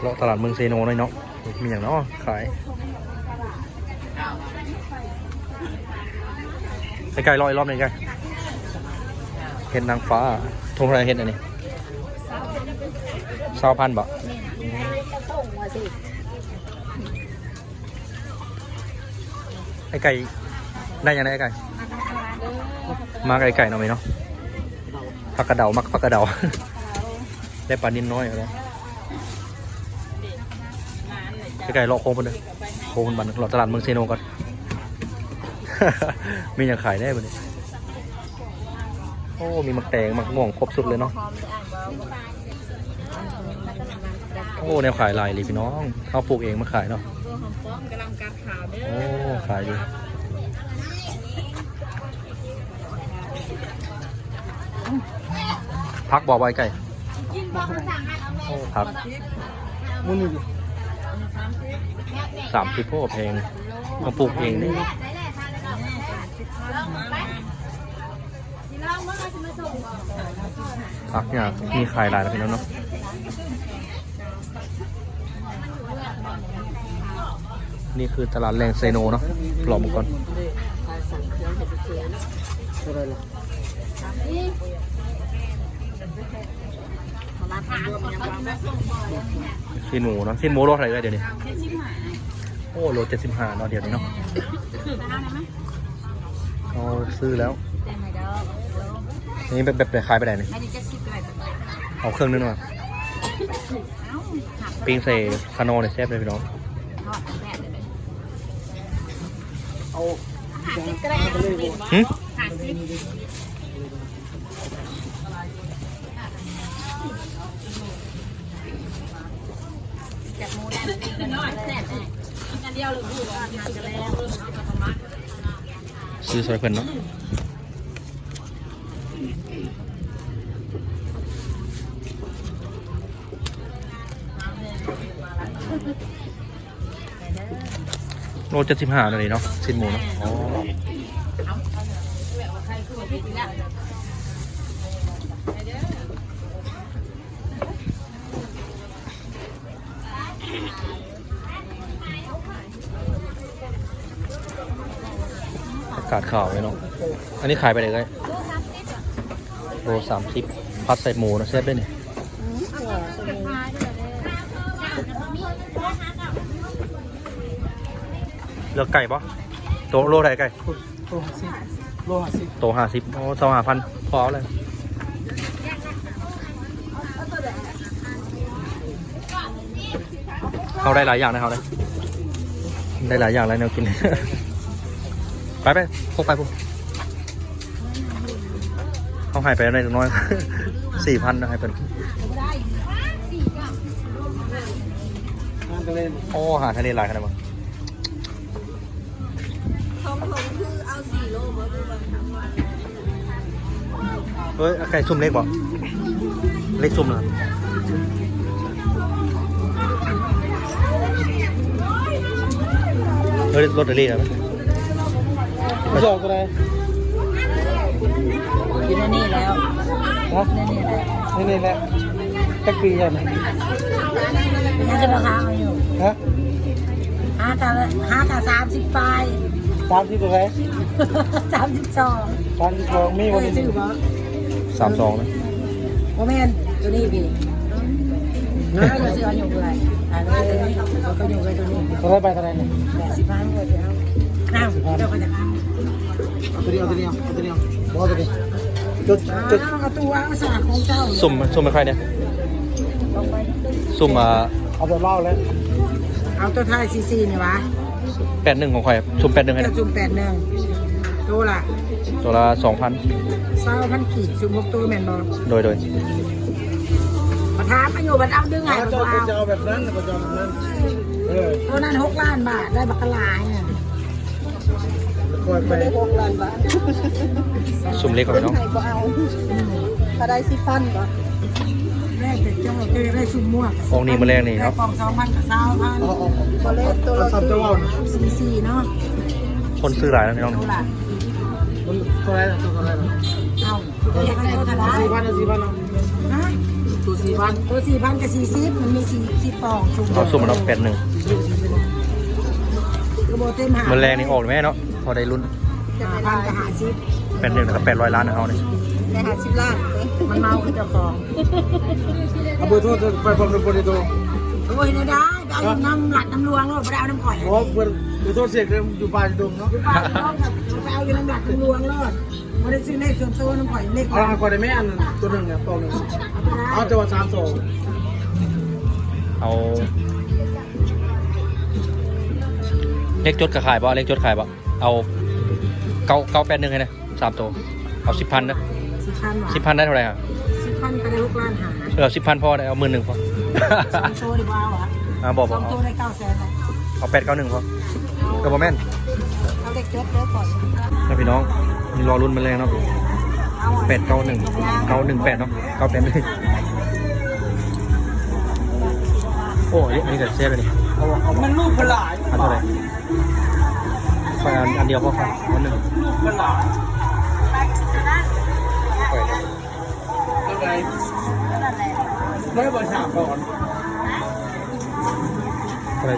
เลาะตลาดเมืองเซโนหน่อยเนาะมีอย่างเนาะขายไกลๆรออีกรอบหนึงไกลเห็ดนางฟ้าทงอะไรเห็ดอันนี้สาวพันบ่ไอไก่ได้ยังไงไอไก่ มาไก่ไก่เนาะไหมเนาะผักกระเดามักผักกระเดา ได้ปลานินน้อยเอาเลย ไก่ไก่เลาะโค้งไปเลยโค้งบันเลาะตลาดเมืองเซโนก่อน มีอย่างขายได้ปะเนี่ยโอ้ มีมักแตงมักม่วงครบสุดเลยเนาะ โอ้แนวขายลายเลยพี่น้องเขาปลูกเองมาขายเนาะตักบ่อโอ้ขายดีพักบอกไว้ไก่โอ้พักมุนนี่ สามสิบโอ้แพงมาปลูกเองนี่พักเนี่ยมีขายหลายแล้วพี่น้องเนาะนี่คือตลาดแรงไซโนเนาะปลอมก่อนชิ้นหมูเนาะชิ้นหมูโลเท่าไรได้เดี๋ยวนี้ โอ้โลเจ็ดสิบห้าเนาะเดี๋ยวนี้เนาะเราซื้อแล้ว นี่แบบแบบแบบขายไปไหนเนี่ยอันนี้จะสิบอะไรแบบเอาเครื่องนึงหน่อยปิ้งใส่คาโนเนี่ยแซ่บเลยพี่น้องทอดแม่เลยเอาหาสิบก็ได้หึหาสิบจับมูได้ เดียวหรือดูว่าทานจะแล้วซื้อซอยเพิ่นเนาะโลเจ็ดสิบห้าเลยเนาะชิ้นหมูเนาะอ๋ออากาศข่าวเลยเนาะอั นนี้ขายไปไหนเลยโลสามสิบพัดใส่หมูนะแซ่บด้วยนี่เลือกไก่ปะโตโลไหนไก่ โลห้าสิบโลห้าสิบโตห้าสิบโอ้สองห้าพันพอเอาเลยเขาได้หลายอย่างนะเขาเลยได้หลายอย่างแล้วแนวกิน ไปไปพกไปพวก เขาหายไปในน้อยสี่พันนะหานทะเลโอ้หาทะเลหลายขนาดมั้งทองทองคือเอาสี่โลมาดูบ้างเฮ้ยไก่ซุ่มเล็กบ่เล็กซุ่มนะครับเฮ้ยรถเดลี่นะไม่ชอบอะไร กินอันนี้แล้วฮะนี่นี่แหละนี่นี่แหละจักปีใช่ไหมยังจะมาหาอยู่ฮะหากันหากันสามสิบปลายสามสิบตัวไหนสามสิบสองสามสิบสองมีวันนี้ซื้อบ่สามสองนะโมเมนตัวนี้พี่แล้วก็จะซื้ออันอยู่เลยอันนี้ตัวนี้ก็อยู่เลยตัวนี้ตัวไหนไปตัวไหนเนี่ยแปดสิบห้าเงินเดียวอ้าวเดี๋ยวก็จะเอาตัวเดียวเอาตัวเดียวเอาตัวเดียวบอกตัวเดียว จุดจุดเอาตัวเอาสาของเจ้าซุ่มซุ่มเป็นใครเนี่ยลงไปซุ่มอ่าเอาตัวเหล่าแล้วเอาตัวไทยซีซีนี่วะแปดหนึ่งของใครซุ่มแปดหนึ่งใครเดี๋ยเนี่วยซุ่มแปดหนึ่งตัวละตัวละสองพันเศร้าพันขีดซุ่มหกตัวแม่นบอโดยโดยประทานมาอยู่บัดเอาดึงไงถ้าบัเจ้าเอาจะเอาแบบนั้นก็จะเอาแบบนั้นเออตัวนั้นหกล้านบาทได้บักกะลายเนี่ย คอยไปหกล้านบาทซุ่มเล็กกว่าเนาะถ้าได้สิพันก็แรกแต่เจ้าเจอได้ซุ่มม่วงองค์นี้มาแรกนี่ได้เนาะกล่องสองพันกับสามพันเอาเอาเอาเอาสามตัวเอาซีซีเนาะคนซื้อหลายแล้วพี่น้องตัวละตัวไหนตัวไหนเอาตัวละเท่าไหร่สี่พันสี่พันเอาฮะตัตัวสี่พันตัวสี่พันกับสี่สิบมันมีสี่สิบปองสูงเอาสุ่มมันเอาแปดหนึ่งกระโบเต็มหามันแรงนี่ออกเลยไหมเนาะพ อได้รุ่นหาพันกับหาสิบแปดหนึ่งนะครับแปดร้อยล้านนะเขาเนี่ยได้หาสิบล้านมันเมาคือเจ้าของเอาเบอร์โทรไปผมเป็นคนโทรโอ้ยนะได้เอาน้ำหลัดน้ำลวงแล้วไม่ได้เอาน้ำข่อยเพราะเบอร์เบอร์โทรเสียงอยู่บ้านดงเนาะป้าน้องครับไปเอาอยู่น้ำหลัดน้ำลวงแล้วไม่ได้ซื้อเลขส่วนตัวน้ำข่อยเลขเอาก่อนได้ไหมอันตัวหนึ่งเนี่ยตัวหนึ่งเอาจังหวัดสามสองเอาเลขจดกระขายบ่เลขจดขายบ่ เอาเก้าเก้าแปดหนึ่งให้นะสามตัว เอาสิบพันนะสิบพันหวาสิบพันได้เท่าไหร่ครับสิบพันก็ได้ลูกล้านหาเออสิบพันพอได้เอาหมื่นหนึ่งพอสองโซ่ดีกว่าอะอ่าบอกบสออกงเอาโซ่ได้เก้าแสนเลยเอาแปดเก้าหนึ่งพอก็บอแม่นเอาเด็กเจ็ดเด้อก่อนนะพี่น้องมีรอรุ่นมันแรงเนาะเอาแปดเก้าหนึ่งเก้าหนึ่งแปดเนาะเก้าแปดหนึ่งโอ้ยอันนี้เกิดเซฟเลยนี่มันลูกพลายอันเท่าไหร่ ไปอันอันเดียวพอครับอันหนึ่งลูกพลายไปอะไรได้บอลฉาบก่อนอะไร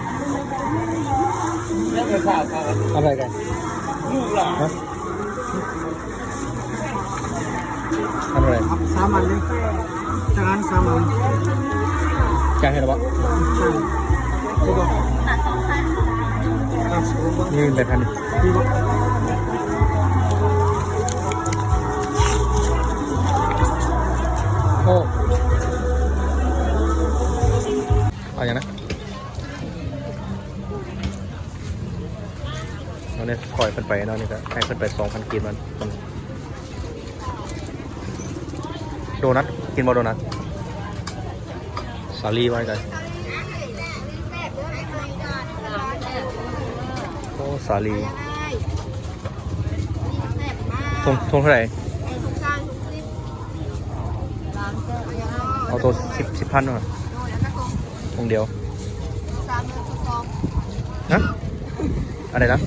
ได้บอลฉาบก่อนอะไรกันลูกหลานทำอะไรสามันเลยจานสามันจ่ายให้หรอวะใช่ นี่เป็นแปดพันโอ้เอาอย่างนะเราเนี่ยคอยเป็นไปเนาะนี่ก็ให้เป็นไปสองพันกีบมันคนโดนัทกินบอโดนัทสาลีไว้กันโอ้ สาลีทงทงเท่าไหร่เอาตัวสิบสิบพันหน่อยทงเดียวนะอะไรนะ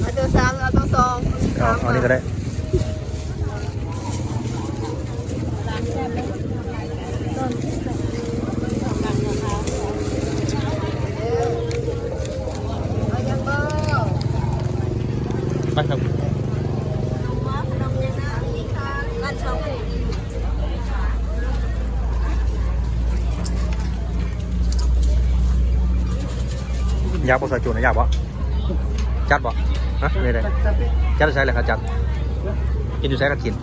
เอาตัวสามเอาตัวสองเอาเอานี่ก็ได้ เอายังเบอร์ ไปครับ ร้านช่องผูก ยากปะใส่จูนนะยากปะจัดปะฮะนี่เลยจัดใช้เลยครับจัดกินอยู่ใช้ก็กิน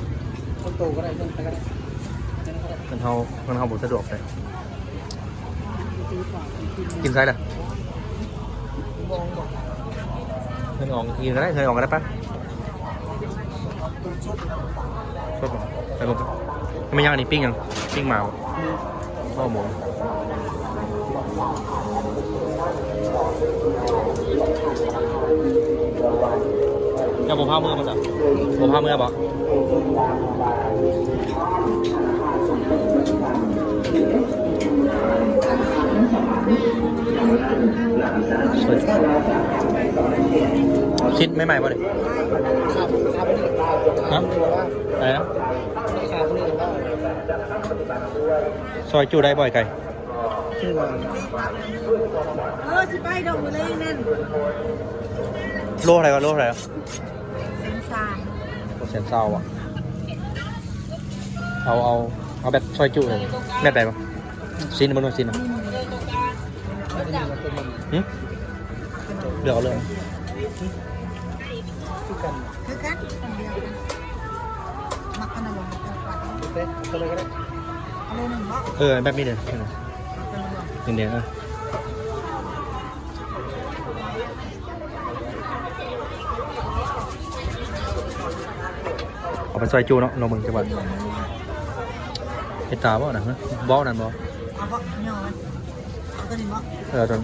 คนโตก็ได้คนก็ได้มันเท่ามันเท่าบุสะดวกเลยกินใช้เลยเงินออกกินก็ได้เงินออกก็ได้ปะชดไปลงไปไม่ย่างนนี้ปิ้งยังปิ้งหมาบ่ข้าวหมู เดี๋ยวผมพามือมาจ้ะผมพามือบอกสวยชิ้นไม่ใหม่ป่ะเนี่ยครับครับนี่ได้ฮะอะไรนะครับนี่ได้ซอยจูได้บ่อยไก่ชื่อว่าเออสิไปดอกมือเลยนั่นโลอะไรวะโลอะไรวะ เส้นสามโลเซนเศร้าอะ เอาเอาเอาแบบซอยจูเลยแบบไหนวะซินมันว่าซินอะหึเลือกเอาเลยชื่อกันคือกันคนเดียวกันมักขนมมักกันปัดเต้ตัวอะไรก็ได้เอาเลยหนึ่งเนาะเออแบบนี้เดี๋ยวเดี๋ยวเออเอา ไปซอยจูเนาะลงมึงจังหวัดเห็ดตาบ่นะฮะบ่นั่นบ่เอาเพราะเหนียวมันเอาตัวนี้เนาะเออตอน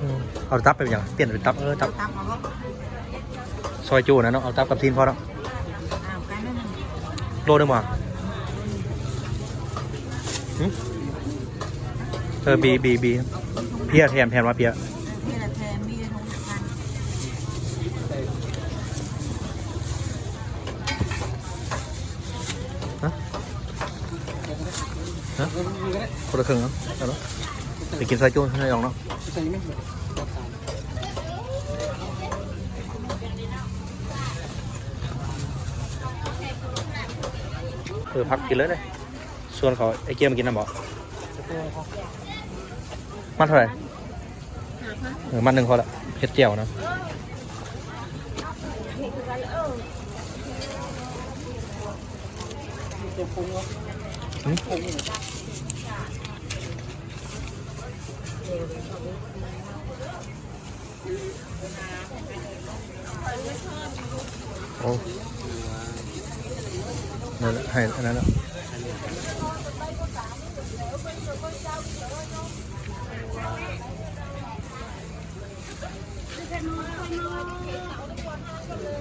อืมเอาตับไปอย่างเปลี่ยนเป็นตับเออตับตามเอาเพราะซอยจูนะเนาะเอาตับกับซีนพอเนาะอ้าวกันนั่นหนึ่งโลนึงว่ะหึเออบีบีบีเพียแทนแทนว่าเพีย นี่แหละแทนมีทงกัน ฮะ ฮะคนละครึ่งเนาะเนาะไปกินไส้จุ้นให้ลองเนาะใส่ไหมเออพักกินเลยเลยส่วนเขาไอ้เกียมากินน้ำบ่มันเท่าไหร่เออมันหนึ่งพอละเผ็ดเจียวนะหืม โอ้นั่นแหละให้อันนั้นแหละ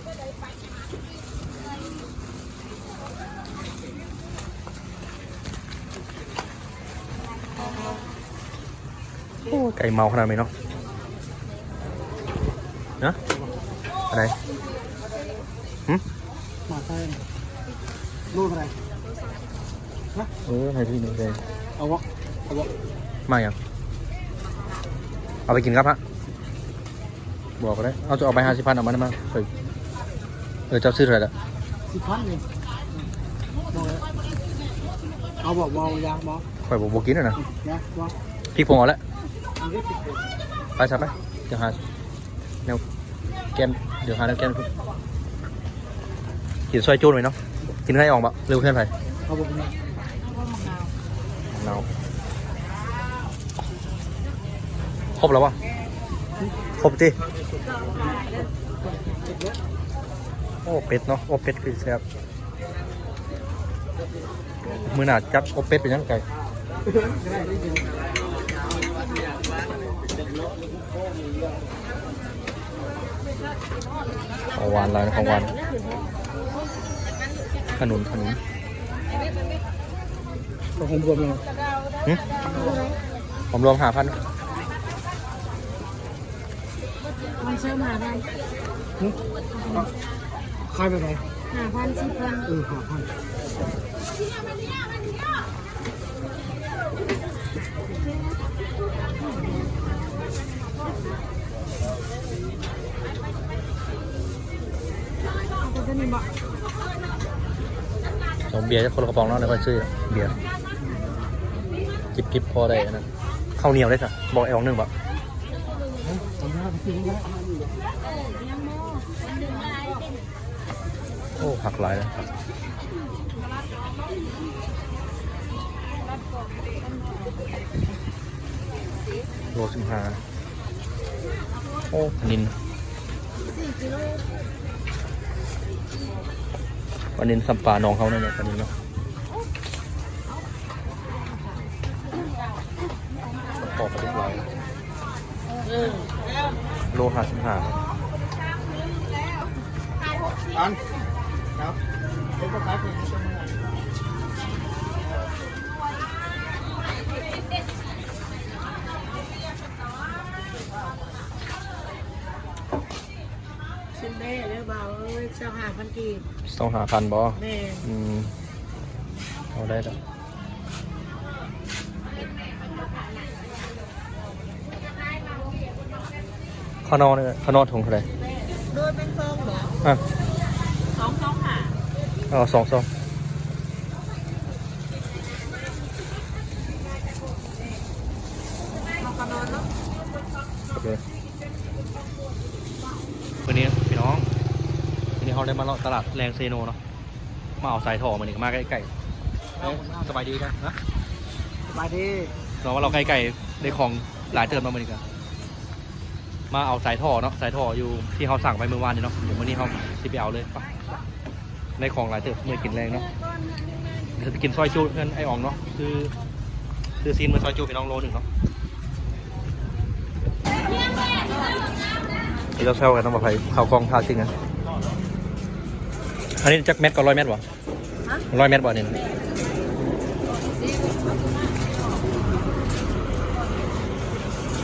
โอ้ ไก่เมาขนาดไหนเนาะนะอะไรหืมมาใส่รูดอะไรเออให้พี่หนึ่งเลยเอาวะเอาวะมาอย่างเอาไปกินครับฮะบอกก็ได้เอาจะเอาไปห้าสิบพันเอามาได้มั้ยเคยเออเจ้าซื้อเท่าไหร่ละสิบพันเลยเอาบอกวอยางบอกข่อยบอกบอกกินแล้วนะนะว่าพี่พงเอาละอันนี้ติด ไปสับไปเดี๋ยวหาแนวแกมเดี๋ยวหาแนวแกมกินซอยจูนไว้เนาะกินให้ออกบะเร็วเพื่อนไปเอาบอกนะเราครบแล้ววะครบจีโอ้เป็ดเนาะโอ้เป็ดคือแซ่บมือหนาจัดโอเป็ดเป็นยังไง ของหวานอะไรนะของหวานขนุนขนุนก็คงรวมเลยหึผมรวมหาพันมันเชื่อมาได้คายไปไหนห้าพันสิบพันเออหาพัน เอาตัวนี้บอกสองเบียร์จะคนละกระป๋องแล้วแล้วก็ซื้อเบียร์จิบจิบพอได้นนะข้าวเหนียวได้สักบอกไอ้ของหนึ่งบะทำหน้าไปกินก็ได้โอ้ผักหลายเลยโลสิบห้าโอ้นิน ปลานินสัมปลาน้องเขาเนี่ยปลานินเนาะปอกกระดูกลายโลหะสิบห้าอันครับเป็นก็ขายเป็นาห้าพันกีบต้องหาพันบอแม่อืมเอาได้แล้วข้าวนอกเนี่ยข้าวนอกถุงเท่าไหร่โดยเป็นซองเหรออะสองสองหาเอาสองสอง เอากระนอนเนาะ โอเควันนี้พี่น้องวันนี้ เขาได้มาเลาะตลาดแรงเซโนเนาะมาเอาสายทอมาหนึ่งมาใกล้ๆเอ้ยสบายดีกันนะสบายดีเราว่าเราใกล้ๆได้ของหลายเติมมาเหมือนกันมาเอาสายท่อเนาะสายท่ออยู่ที่เขาสั่งไปเมื่อวานนี่เนาะเดี๋ยววันนี้เขาที่ไปเอาเลยไปได้ของหลายเติมเมื่อกินแรงเนาะเดี๋ยวจะไปกินซอยจูเพื่อนไอ้อ่องเนาะคือคือซีนมาซอยจูพี่น้องโลหนึ่งเนาะนี่เราเช่ากันต้องมาไปข่าวกล้องท่าจริงนะ อันนี้จักเม็ดก็ร้อยเม็ดวะร้อยเม็ดวะเนี่ย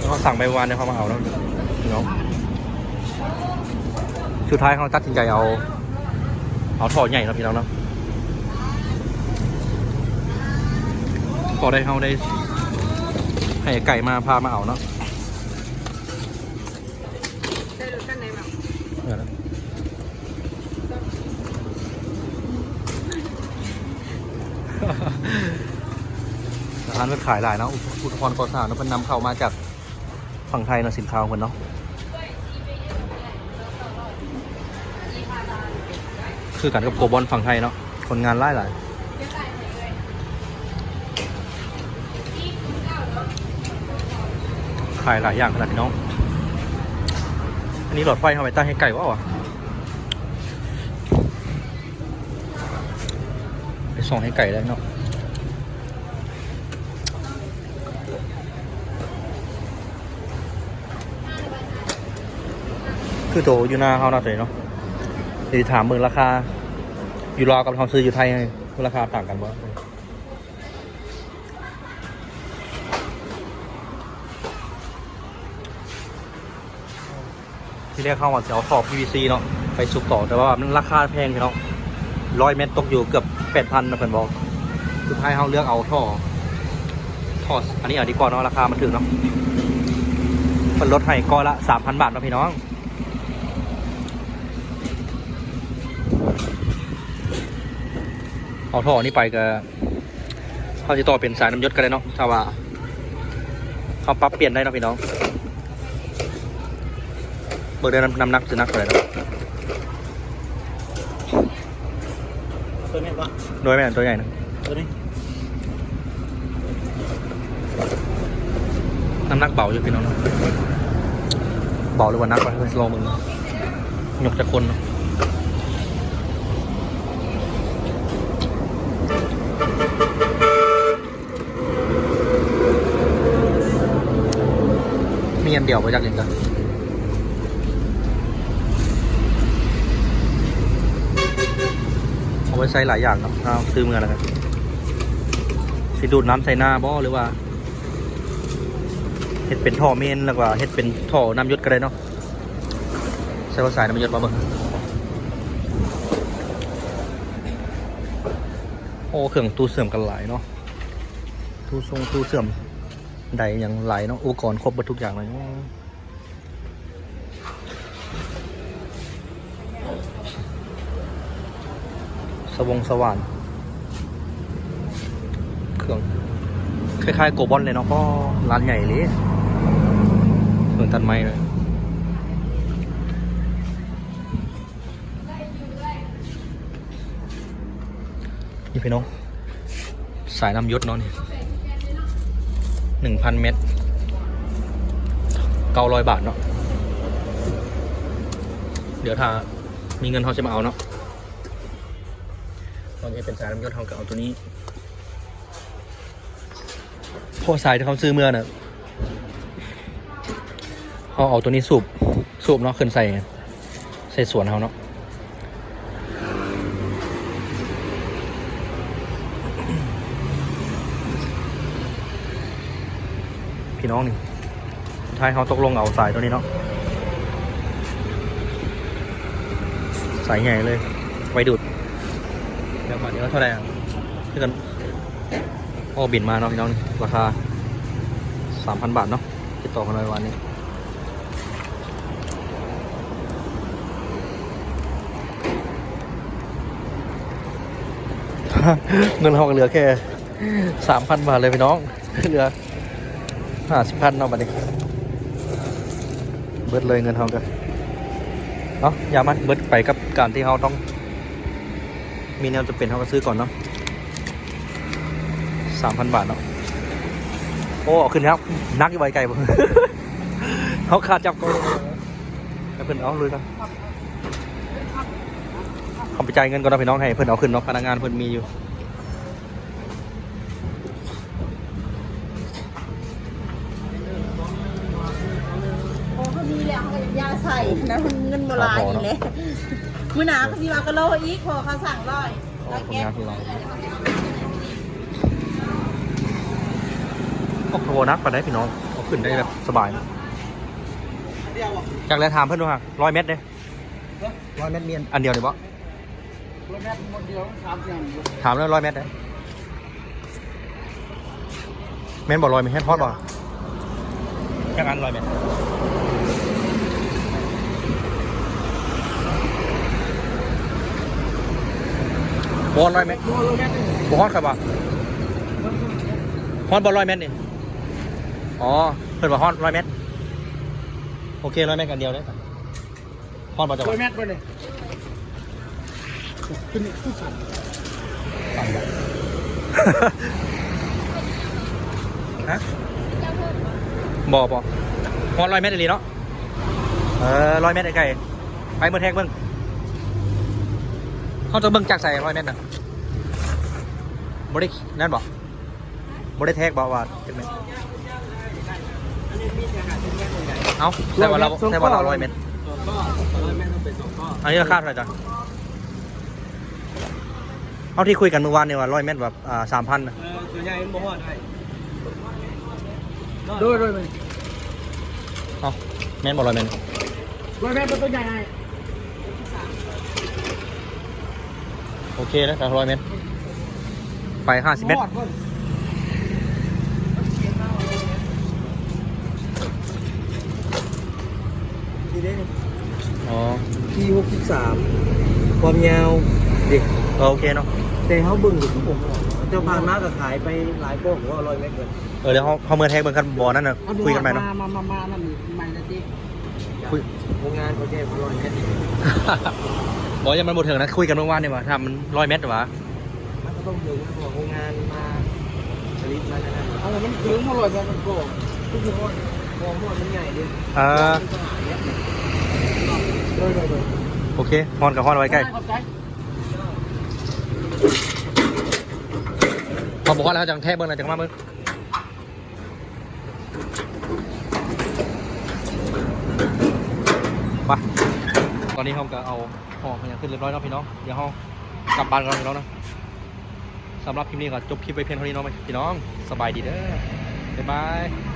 เขาสั่งไปเมื่อวานเนี่ยเขามาเอาแล้วพี่น้องสุดท้ายเขาตัดสินใจเอา เอาท่อใหญ่เนาะพี่น้องเนาะพอได้เขาได้ให้ไก่มาพามาเอาเนาะ ได้รถกันไหนบ้าง เออนะ ร้านขายหลายเนาะอุปกรณ์ก่อสร้างเนาะเพิ่นนำเข้ามาจากฝั่งไทยเนาะสินค้าของเพิ่นเนาะคือกันกับโกบอลฝั่งไทยเนาะคนงานหลายหลายขายหลายอย่างขนาดนี้เนาะอันนี้หลอดไฟทำไมตั้งให้ไก่วะวะไปส่องให้ไก่ได้เนาะ คือโตอยู่หน้าเขาหน้าตัวเนาะเดี๋ยวถามมึงราคา อยู่ราวกับเขาซื้ออยู่ไทยไงราคาต่างกันบ่ที่แรกเข้ามาจะเอาท่อ PVC เนาะไปสุกต่อแต่ว่ามันราคาแพงพี่น้องร้อยเมตรตกอยู่เกือบแปดพันนะเพื่อนบอกสุดท้ายเขาเลือกเอาท่อท่ออันนี้เอาดีกว่าเนาะราคามันถึงเนาะมันลดให้ก้อนละสามพันบาทนะพี่น้อง เอาท่อนี้ไปก็เขาจะต่อเป็นสายน้ำยศก็ได้เนาะถ้าว่าเขาปรับเปลี่ยนได้เนาะพี่น้องเบิกได้น้ำน้ำหนักสุนัขเลยเนาะตัวนี้ปะโดยไม่ตัวใหญ่นะตัวนี้น้ำหนักเบาอยู่พี่น้องเนาะเบาหรือว่านักวะลองมึงยกจากคนเนาะ มีอันเดียวไปจากยังกันเอาไว้ใช้หลายอย่างเนาะเอาซื้อเมื่อแล้วกันสิดูดน้ำใส่หน้าบ่หรือว่าเห็ดเป็นท่อเมนแล้วก็เห็ดเป็นท่อน้ำยศก็ได้เนาะใส่ว่าสาน้ำยศมาบิ่งโอ้เครื่องตู้เสื่อมกันหลายเนาะตู้ทรงตู้เสื่อม ใดอย่างหลเนาะอุปกรณ์ครบหมดทุกอย่างเลยสวงสว่านเครื่องคล้ายๆโกบอลเลยเนาะก็ร้านใหญ่เลยเหมือนตันไม้เลยนี่พี่น้องสายน้ำยศเนาะนี่ หนึ่งพันเมตรเก้าร้อยบาทเนาะเดี๋ยวถ้ามีเงินเขาจะมาเอาเนาะตอนนี้เป็นสายน้ำยศเขาก็เอาตัวนี้พวกสายที่เขาซื้อเมื่อน่ะเขาเอาตัวนี้สูบสูบเนาะขึ้นใส่ใส่สวนเขาเนาะ พี่น้องนี่สุดท้ายเขาตกลงเอาสายตัวนี้เนาะสายใหญ่เลยไว้ดูดเดี๋ยวมาเดี๋ยวเท่าไหร่อะที่กันโอ้บินมาเนาะพี่น้องราคาสามพันบาทเนาะติดต่อกันเลยวันนี้เงินเราก็เหลือแค่สามพันบาทเลยพี่น้องเหลือ ห้าสิบพันเนาะบัดนี้ เบิดเลยเงินเราก็เนาะอย่ามันเบิดไปกับการที่เราต้อง มีแนวจะเป็นเราก็ซื้อก่อนเนาะสามพันบาทเนาะโอ้ขึ้นแล้วนักอยู่ใบไก่บ่เขาขาดจับก็เพิ่อนเอาเลยครับเขาไปจ่ายเงินก่อนนะพี่น้องให้เพิ่อนเอาขึ้นเนาะพนักงานเพิ่อนมีอยู่ โอ้เขามีแล้วเขาก็ ยาใส่นะมันเงินโบราณนี่แหละมื้อหนาเขาสิมากะโลอีกพอเขาสั่งร้อยอ๋อร้อยคนแก้งาวนที่เราก็โคนักไปได้พี่น้องเอาขึ้นได้แบบสบายนะเดียวอะจากแล้วถามเพื่อนดูฮะร้อยเมตรเลยร้อยเมตรเมียนอันเดียวเลยปะร้อยเมตรหมดเดียวสามอย่างถามแล้วร้อยเมตรเลยแม่นบ่ลอยไหมแม่นฮอดบ่จังอันลอยไหม บอลลอยไหมบฮอดครับบ่ฮอดบอลลอยเมตรนี่อ๋อเพิ่นว่าฮอดร้อยเมตรโอเคร้อยเมตรกันเดียวได้ครับฮอดบ่จังหร้อวัยดเมตรไปเลยขึ้นขึ้นสั่นฮะบอบอฮอดร้อยเมตรเลยเนาะเออร้อยเมตรไกลๆไปเมื่อแทกเบิ้ง เขาจะเบิ้งจากใส่ร้อยเมตรนะบรินั่นบอกบริแทกบอกว่าจังไหนเอาแต่ว่าเราแต่ว่าเราร้อยเมตรก็ร้อยเมตรต้องเป็นสองข้ออันนี้ราคาเท่าไหร่จ๊ะเอาที่คุยกันเมื่อวานเนี่ยว่าร้อยเมตรแบบอ่าสามพันนะเออตัวใหญ่บ่ฮอดได้โดยโดยมันเอาแม่นบอกร้อยเมตรร้อยเมตรเป็นตัวใหญ่ไง โอเคนะแต่ร้อยเมตร ไปห้าสิบเมตร ทีนี้อ๋อที่หกสิบสามความยาวเด็กเออโอเคเนาะ แต่เขาเบิ่งอยู่ที่ผมเจ้าผ่านมาก็ขายไปหลายโป๊กว่าร้อยเมตรเลยเออเดี๋ยวเขาเขาเมื่อแทกเบิ่งกันบอนั่นนะคุยกันใหม่เนาะ มา มา มานั่นใหม่นะจีคุย โรงงานเขาแจ้งร้อยเมตร บอกยังมันบดถึงนะคุยกันเมื่อวานเนี่ยว่าทำมันร้อยเมตรหรอวะมันก็ต้องถึงนะบอกโรงงานมาผลิตมานะเอามันถึงมาร้อยเมตรมันโกงทุกคนมองว่ามันใหญ่ดิเออโดยโดยโดยโอเคฮอนกับฮอนไว้ใกล้พอบอกว่าแล้วจังแทกเบิ่งนะจังมาเบิ่งไปตอนนี้เขาก็เอา ห่อพยังขึ้นเรียบร้อยแล้วพี่น้องเดี๋ยวห้องกลับบ้านกันแล้วนะสำหรับคลิปนี้ก็จบคลิปไปเพียงเท่านี้เนาะพี่น้องสบายดีเด้อบ๊ายบาย